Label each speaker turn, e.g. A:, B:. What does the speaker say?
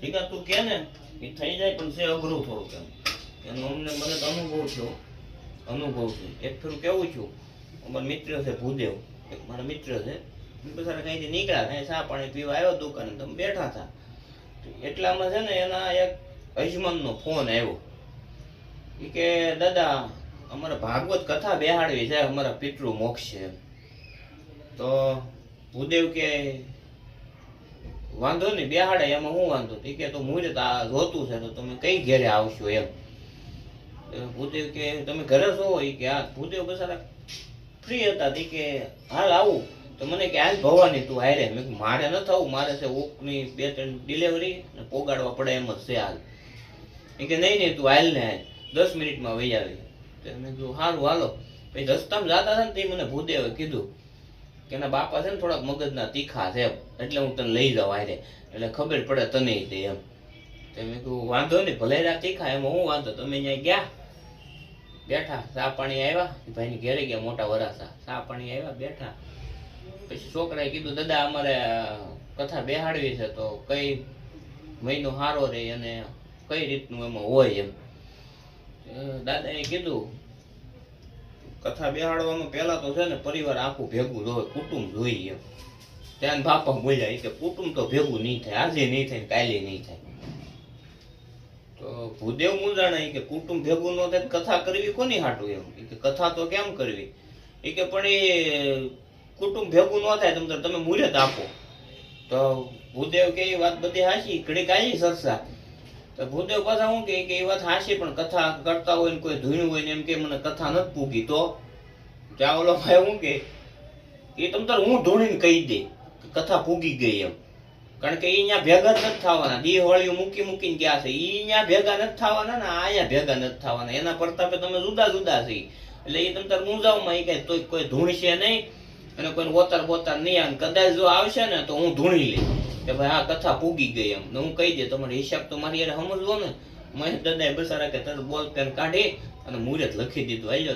A: ઠીક તું કે ને, એ થઈ જાય પણ છે અઘરું થોડુંક એમ. એનો અમને, મને તો અનુભવ થયો. અનુભવ છે. એક થોડું કેવું છું અમારો મિત્ર છે ભૂદેવ, એક મારા મિત્ર છે બસારા કંઈથી નીકળ્યા કાંઈ ચા પાણી પીવા આવ્યો દુકાને તમે બેઠા હતા. એટલામાં છે ને, એના એક અજમાનનો ફોન આવ્યો. એ કે, દાદા, અમારે ભાગવત કથા બેહાડવી છે, અમારા પિતૃ મોક્ષ છે. તો ભૂદેવ કે વાંધો નહીં, બેહાડે, એમાં હું વાંધો એ કે તો મુહૂર્ત આ જોતું છે, તો તમે કઈ ઘેરે આવશો એમ. ભૂદેવ કે, તમે ઘરે છો? ઈ કે, હા. ભૂદેવ બસારા ફ્રી હતા તી કે હાલ આવું. તો મને કે, હાલ ભવાની તું હારે. મેં મારે ન થવું, મારે છે ઓકની બે ત્રણ ડિલિવરી ને પોગાડવા પડે એમ જ છે હાલ. એ કે, નહીં નહીં, તું હાલ ને હાલ. દસ મિનિટમાં વહી આવી. તો મેં કીધું સારું હાલો. પછી રસ્તામાં જતા હતા ને, તે મને ભૂદેવે કીધું કે એના બાપા છે ને થોડાક મગજના તીખા છે એટલે હું તને લઈ જાઉં હારે. એટલે ખબર પડે તને તે એમ. તો મેં કીધું, વાંધો નહીં, ભલે રા તીખા એમાં, હું વાંધો. તમે અહીંયા ગયા. બેઠા સા પાણી આવ્યા ભાઈની ઘેરે ગયા, મોટા વરાસા સા પાણી આવ્યા બેઠા. પછી છોકરાએ કીધું, દાદા, અમારે કથા બેહાડવી છે, તો કઈ મહિનો સારો રહે અને કઈ રીતનું એમાં હોય એમ. દાદાએ કીધું કથા બેહાડવામાં પહેલા તો છે ને પરિવાર આખું ભેગું જોવે કુટુંબ જોઈએ ત્યાં બાપા બોલ્યા કે કુટુંબ તો ભેગું નહીં થાય, આજે નહીં થાય કાલે નહીં થાય. તો ભૂદેવ મુંજાણા કે કુટુંબ ભેગું ન થાય કથા કરવી કોની હાટું એમ? કે કથા તો કેમ કરવી? એ કે પણ એ કુટુંબ ભેગું ન થાય તમને તમે મુહૂર્ત આપો. તો ભૂદેવ કે એ વાત બધી હાશી ઘડીક આવી સરસા. તો ભૂદેવ પાછા શું કે એ વાત હાશી પણ કથા કરતા હોય ને કોઈ ધૂણ્યું હોય ને એમ કે મને કથા નથી પૂગી. તો ત્યાં ઓલો ભાઈ શું કે એ તમ તાર હું ધૂણીને કહી દે કથા પૂગી ગઈ એમ. કારણ કે એ અહીંયા ભેગા નથી થવાના. દિવાળીઓ મૂકી મૂકીને ગયા છે. એ અહીંયા ભેગા નથી થવાના ને અહીંયા ભેગા નથી થવાના. એના પ્રતાપે તમે જુદા જુદા છે. એટલે એ તમ તાર મૂંઝાવમાં એ કઈ કોઈ ધૂણશે નહીં. અને કોઈ ઓતર બોતર નહીં અને કદાચ જો આવશે ને તો હું ધૂણી લઈ કે ભાઈ આ કથા પૂગી ગઈ એમ. હું કહી દે, તમારો હિસાબ તો મારી યાર સમજવો ને. મહેશ દાદાએ બસારા કે તરત બોલ પેન કાઢી અને મુહૂર્ત લખી દીધું. દાદા.